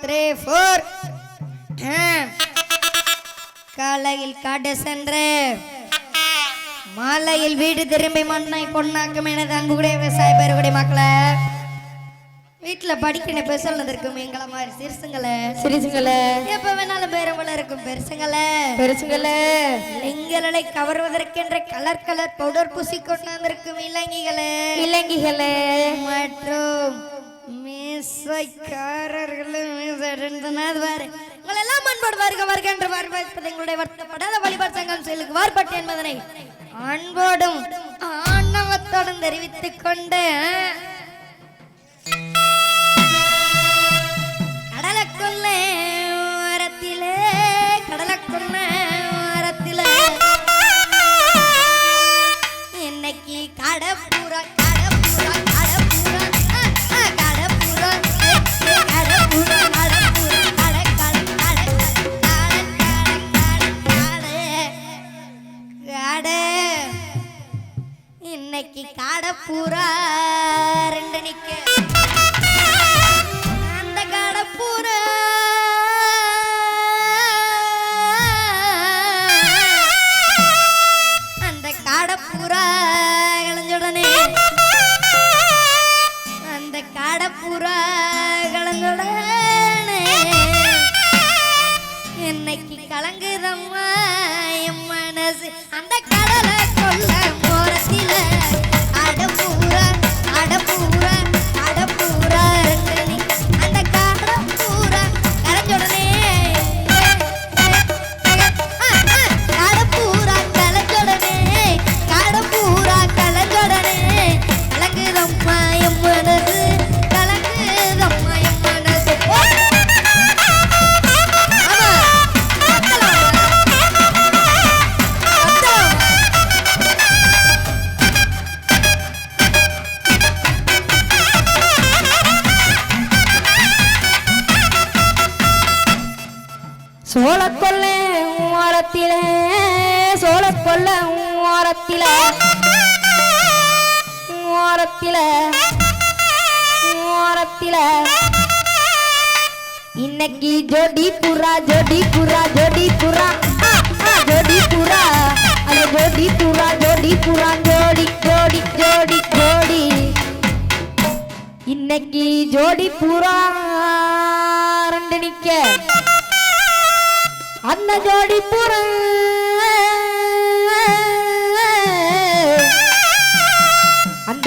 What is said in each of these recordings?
Three four காலையில் காடு சென்று மாலையில் வீடு திரும்பி மண்ணை பொண்ணாக்கும் எனது அன்புடைய விவசாய பெருகுடி மக்களை. வீட்டுல படிக்கணும் பெருசல் இருக்கும் எங்களை மாதிரி சிறுசுங்களே. சிரிச்சுங்களே எப்ப வேணாலும் பேரவள இருக்கும் பெருசுங்களே. பெருசுங்களே. லிங்கங்களை கவர்வதற்கென்ற கலர் கலர் பவுடர் பூசி கொண்டு வந்திருக்கும் இலங்கைகளே இலங்கைகளே மற்றும் மீசைக்காரர்களும் மீசைடுந்தனர் வாரு. உங்களெல்லாம் அன்போடு வருக வருக என்று வரவேற்பது எங்களுடைய வருத்தப்படாத வழிபாடு சங்கம் வார்பட்டு என்பதனை அன்போடும் ஆணவத்தோடும் தெரிவித்துக் கொண்டு காடப்பூரா ரெண்டு நிக்க. ஓரத்தில ஓரத்தில ஓரத்தில இன்னைக்கு ஜோடி புறா ஜோடி புறா ஜோடி புறா. ஜோடி புறா அது ஜோடி புறா ஜோடி புறா ஜோடி ஜோடி ஜோடி ஜோடி. இன்னைக்கு ஜோடி புறா ரெண்டு நிக்க. அந்த ஜோடி புறா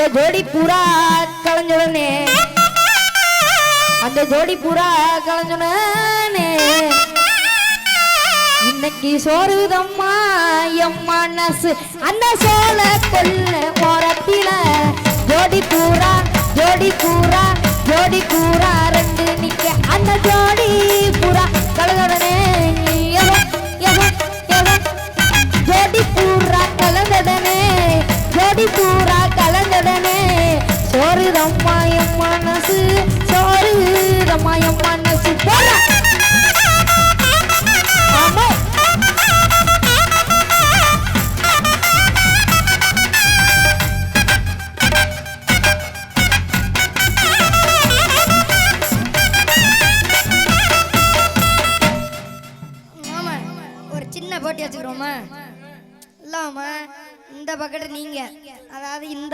அந்த ஜோடி பூரா கலைஞ்சுடனே அந்த ஜோடி பூரா கலைஞ்சுடனே இன்னைக்கு சோறுதம்மா எம் மனசு அந்த சோழ கொல்ல ஓரத்தில ஜோடி பூரா ஜோடி பூரா.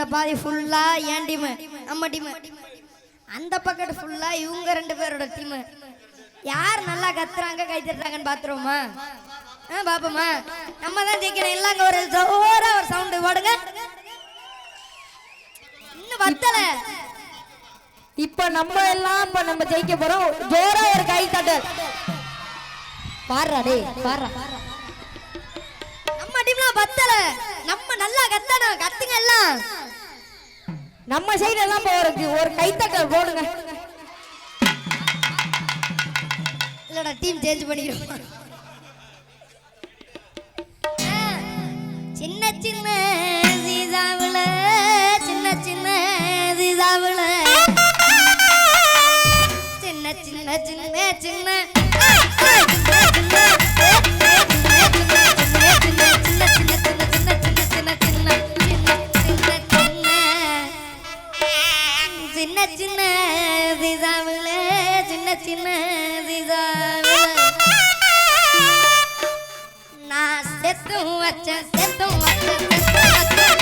இந்த பாதி ஃபுல்லா என் டீமு? நம்ம டீமு. அந்த பக்கெட் ஃபுல்லா இவங்க ரெண்டு பேரோட டீமு. யார் நல்லா கத்துறாங்க கை தட்டுறாங்கன்னு பாத்துருவோமா? ஆ பாப்போமா? நம்ம தான் ஜெயிக்கணும். இல்லைங்க ஒரு ஜோரா ஒரு சவுண்டு போடுங்க. இன்னும் வத்தல. இப்ப நம்ம எல்லாம் இப்ப நம்ம ஜெயிக்க போறோம். ஜோரா ஒரு கை தட்டல் பாடுறா டேய் பாடுறா நம்ம டீம்ல வத்தல. நம்ம நல்லா கத்தணும். கத்துங்க எல்லாம். நம்ம சைடு எல்லாம் போறதுக்கு ஒரு கைத்தட்டல் போடுங்க. இல்லடா டீம் சேஞ்ச் பண்ணிக்கிறோம். சின்ன சின்ன சீதாவுல சின்ன சின்ன சீதாவுல. சின்ன சின்ன சின்ன சின்ன. சின்ன சின்ன திசாவில் சின்ன சின்ன திசாவில் நான் செத்தும் வச்ச செத்தும் வச்ச செத்தும்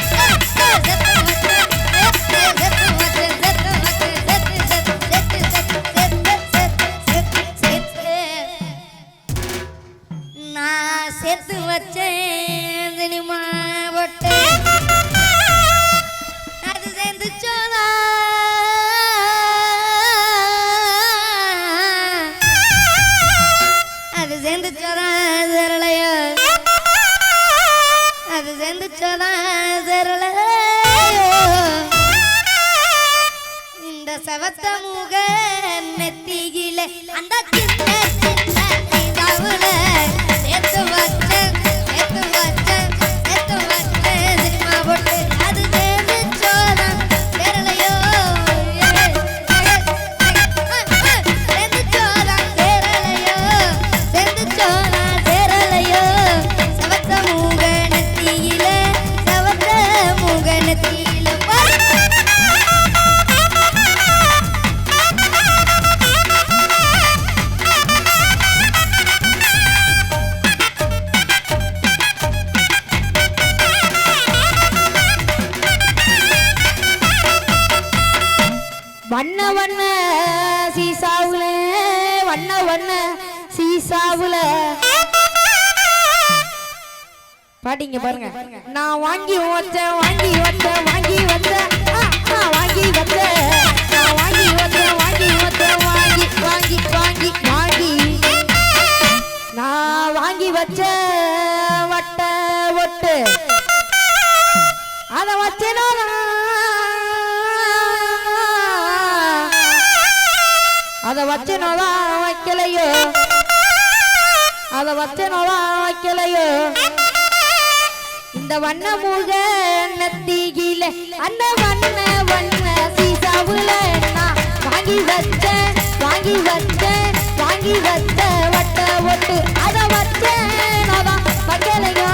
நான் செத்து வச்சேன் சினிமா ஒட்டே இந்த செவத்த நெத்தியில. அந்த பாட்டிங்க பாருங்க. நான் வாங்கி வச்சேன் வாங்கி வச்சேன் வாங்கி வச்சேன். வாங்கி வச்சேன். நான் வாங்கி வச்சேன் வாங்கி வச்சேன் வாங்கி வாங்கி வாங்கி வாங்கி. நான் வாங்கி வச்சேன் வட்ட ஒட்டு. அத வச்சேனோ அத வச்சனோதா வைக்கலையோ? அத வச்சனோதா வைக்கலையோ? இந்த வண்ண முக நத்தியில அந்த வண்ண வண்ண சீசாவுல நான் வாங்கி வச்ச வாங்கி வச்ச வாங்கி வச்ச வட்ட ஒட்டு. அதை வச்சேன் அதான் வைக்கலையோ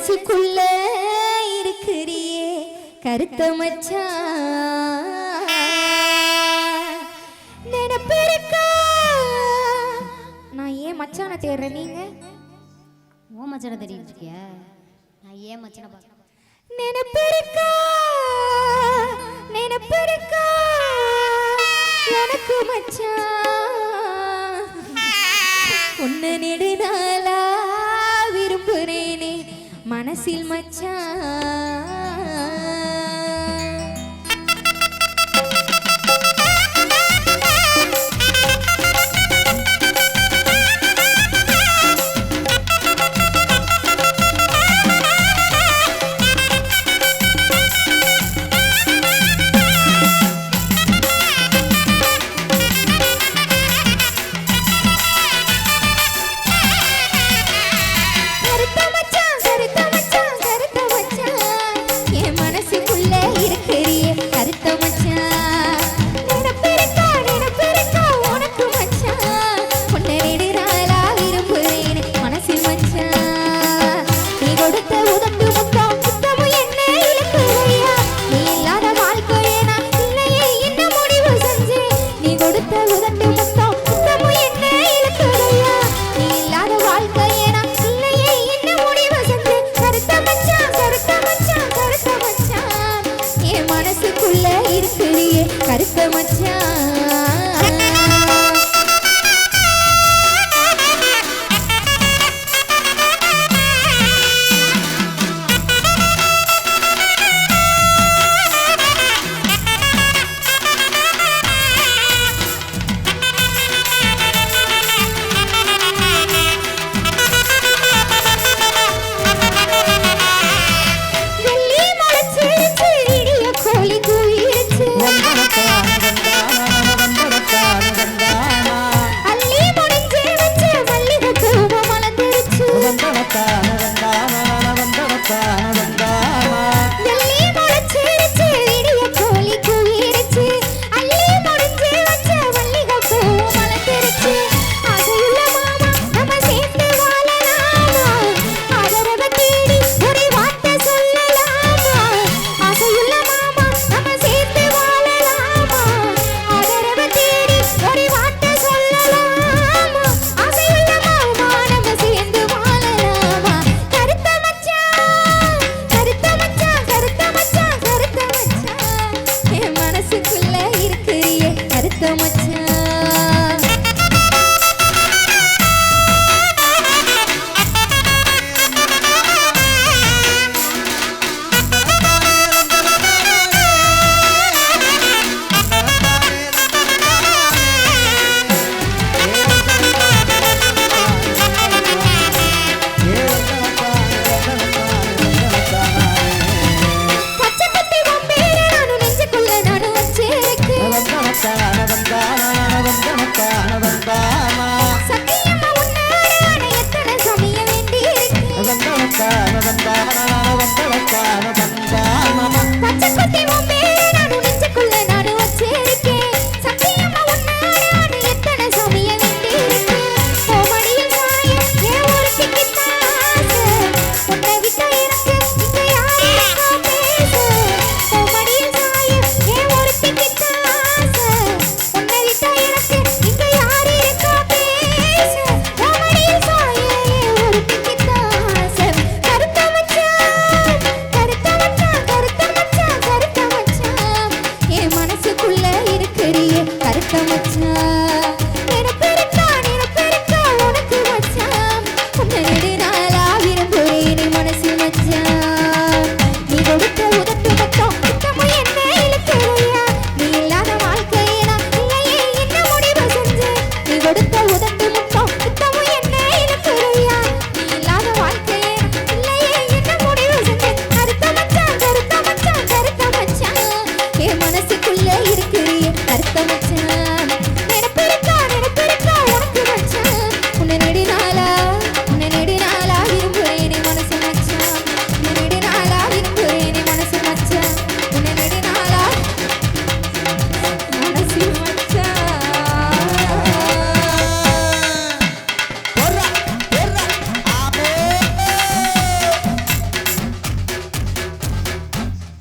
மனசுக்குள்ள இருக்கிறியே கருத்த மச்சான் நினைப்பிருக்கா? நான் ஏன் மச்சானை தேடுறேன் நீங்க? ஓ மச்சனை தெரியும் இருக்கியா? நான் ஏன் மச்சனை பார்க்க நினைப்பிருக்கா? நினைப்பிருக்கா? எனக்கு மச்சான் ஒன்னு மனசில் மச்சான் pensaba